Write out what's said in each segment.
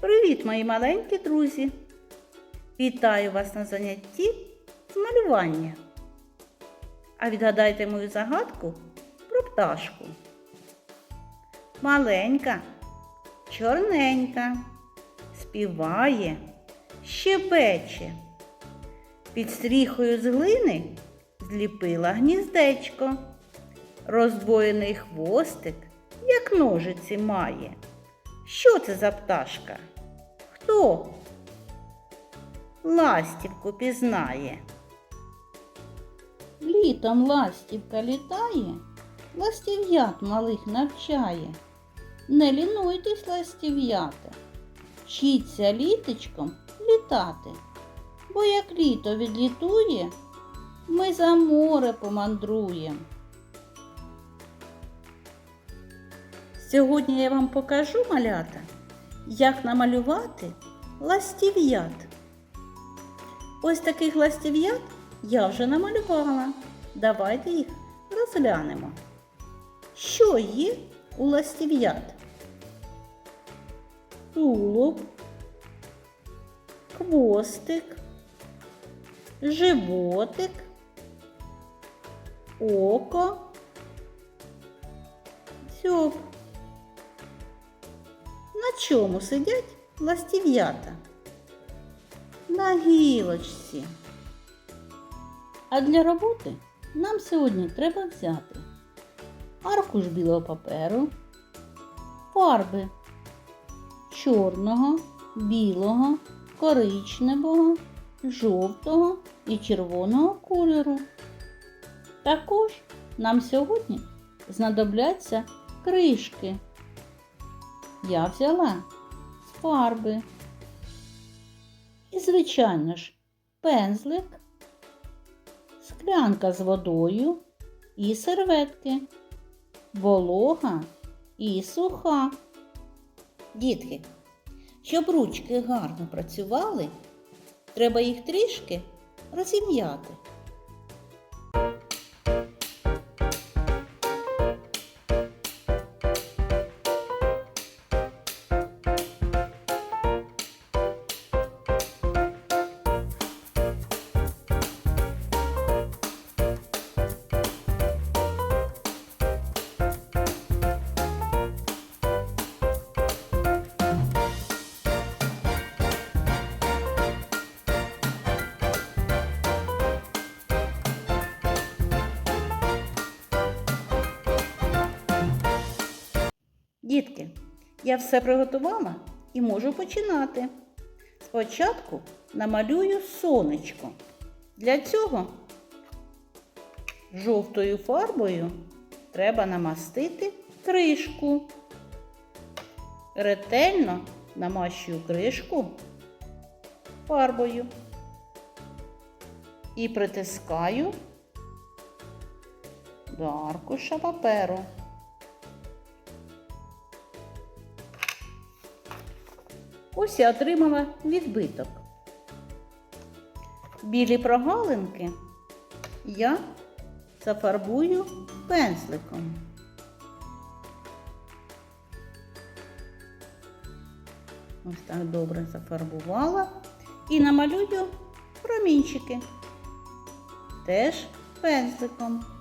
Привіт, мої маленькі друзі! Вітаю вас на занятті з малювання. А відгадайте мою загадку про пташку. Маленька, чорненька, співає, щебече. Під стріхою з глини зліпила гніздечко. Роздвоєний хвостик, як ножиці має. Що це за пташка? Хто? Ластівку пізнає. Літом ластівка літає, ластів'ят малих навчає. Не лінуйтесь, ластів'ята, вчіться літочком літати, бо як літо відлітує, ми за море помандруєм. Сьогодні я вам покажу малята, як намалювати ластів'ят. Ось таких ластів'ят я вже намалювала. Давайте їх розглянемо. Що є у ластів'ят? Тулуб, хвостик, животик, око, дзьоб. На чому сидять ластів'ята? На гілочці. А для роботи нам сьогодні треба взяти аркуш білого паперу, фарби чорного, білого, коричневого, жовтого і червоного кольору. Також нам сьогодні знадобляться кришки. Я взяла фарби. І, звичайно ж, пензлик, склянка з водою і серветки, волога і суха. Дітки, щоб ручки гарно працювали, треба їх трішки розім'яти. Дітки, я все приготувала і можу починати. Спочатку намалюю сонечко. Для цього жовтою фарбою треба намастити кришку. Ретельно намащую кришку фарбою і притискаю до аркуша паперу. Ось я отримала відбиток. Білі прогалинки я зафарбую пензликом. Ось так добре зафарбувала і намалюю промінчики. Теж пензликом.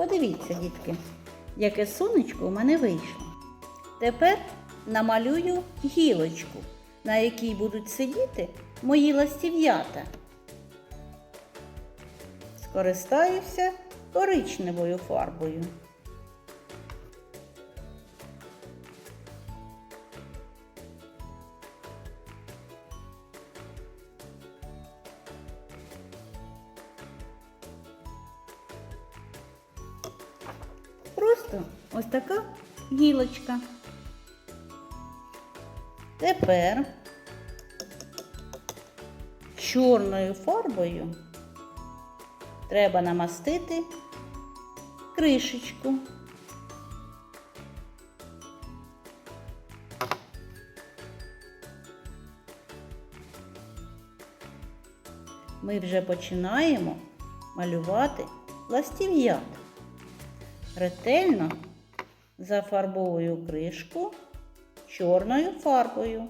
Подивіться, дітки, яке сонечко у мене вийшло. Тепер намалюю гілочку, на якій будуть сидіти мої ластів'ята. Скористаюся коричневою фарбою. Ось така гілочка. Тепер чорною фарбою треба намастити кришечку. Ми вже починаємо малювати ластів'ят. ретельно зафарбовую кришку чорною фарбою.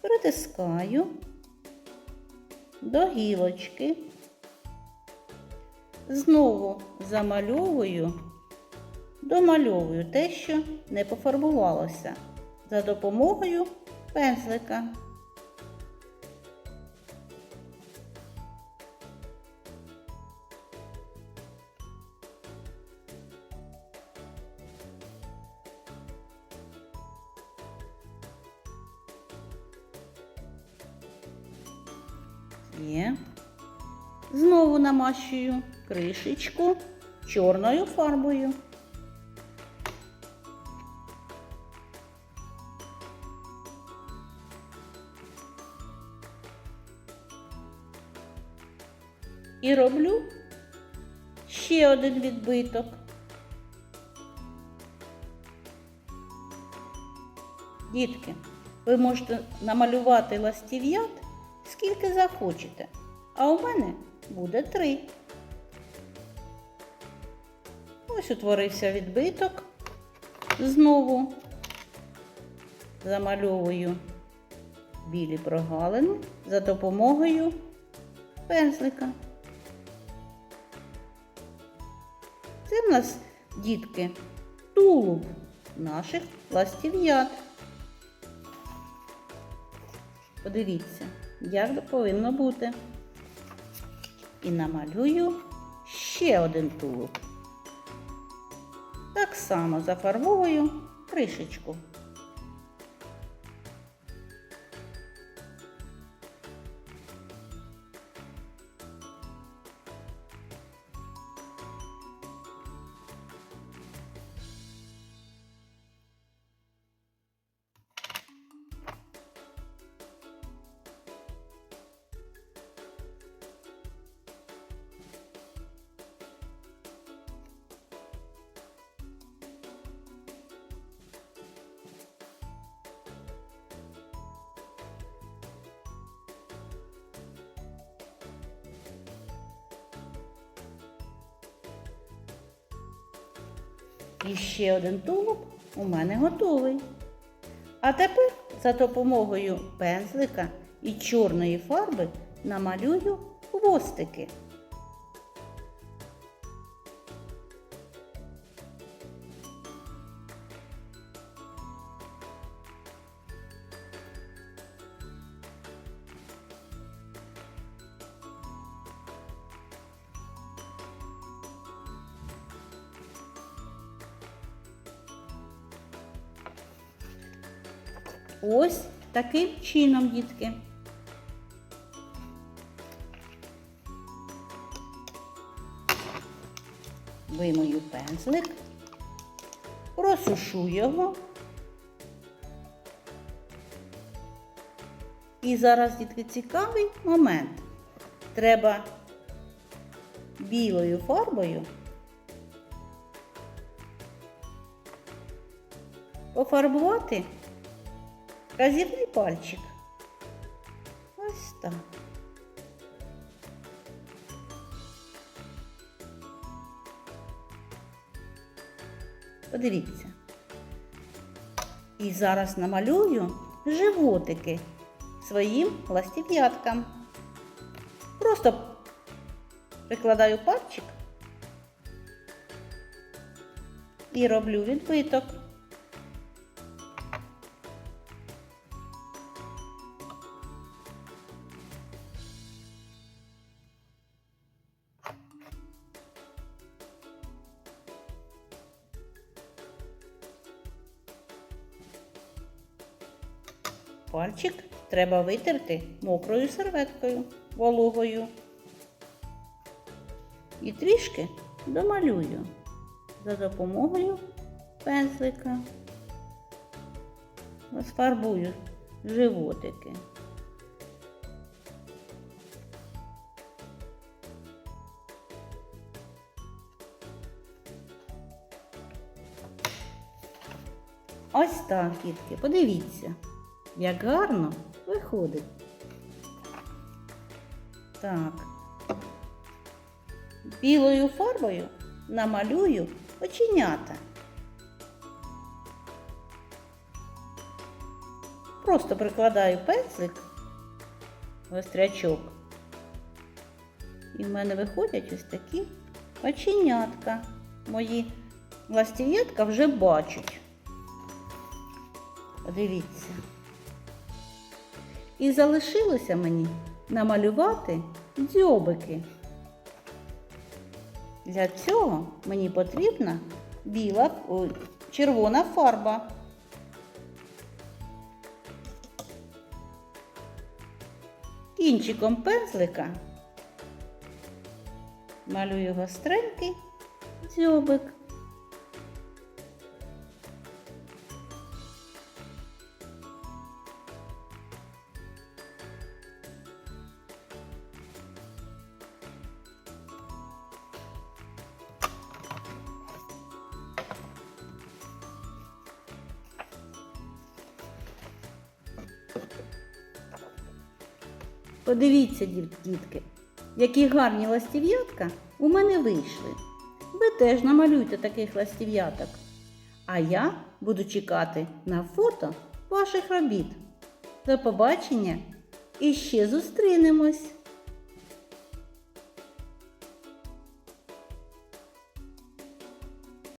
Притискаю до гілочки. Знову замальовую, домальовую те, що не пофарбувалося за допомогою пензлика. Знову намащую кришечку чорною фарбою. І роблю ще один відбиток. Дітки, ви можете намалювати ластів'ят скільки захочете, а у мене буде три. Ось утворився відбиток. Знову замальовую білі прогалини за допомогою пензлика. Це в нас, дітки, тулуб наших ластів'ят. Подивіться, як повинно бути. І намалюю ще один тулуб. Так само зафарбовую кришечку. І ще один тулуб у мене готовий. А тепер за допомогою пензлика і чорної фарби намалюю хвостики. Ось таким чином, дітки. Вимою пензлик, просушу його. І зараз, дітки, цікавий момент. Треба білою фарбою пофарбувати Казівний пальчик. Ось так. Подивіться. І зараз намалюю животики своїм ластів'яткам. Просто прикладаю пальчик і роблю відбиток. Пальчик треба витерти мокрою серветкою вологою. І трішки домалюю за допомогою пензлика. Розфарбую животики. Ось так, дітки, подивіться, як гарно виходить. Так. Білою фарбою намалюю оченята. Просто прикладаю пензлик, гострячок. І в мене виходять ось такі оченятка. Мої ластів'ятка вже бачать. Подивіться. І залишилося мені намалювати дзьобики. Для цього мені потрібна біла, ой, червона фарба. Кінчиком пензлика малюю гостренький дзьобик. Подивіться, діт- дітки, які гарні ластів'ятка у мене вийшли. Ви теж намалюйте таких ластів'яток. А я буду чекати на фото ваших робіт. До побачення і ще зустрінемось!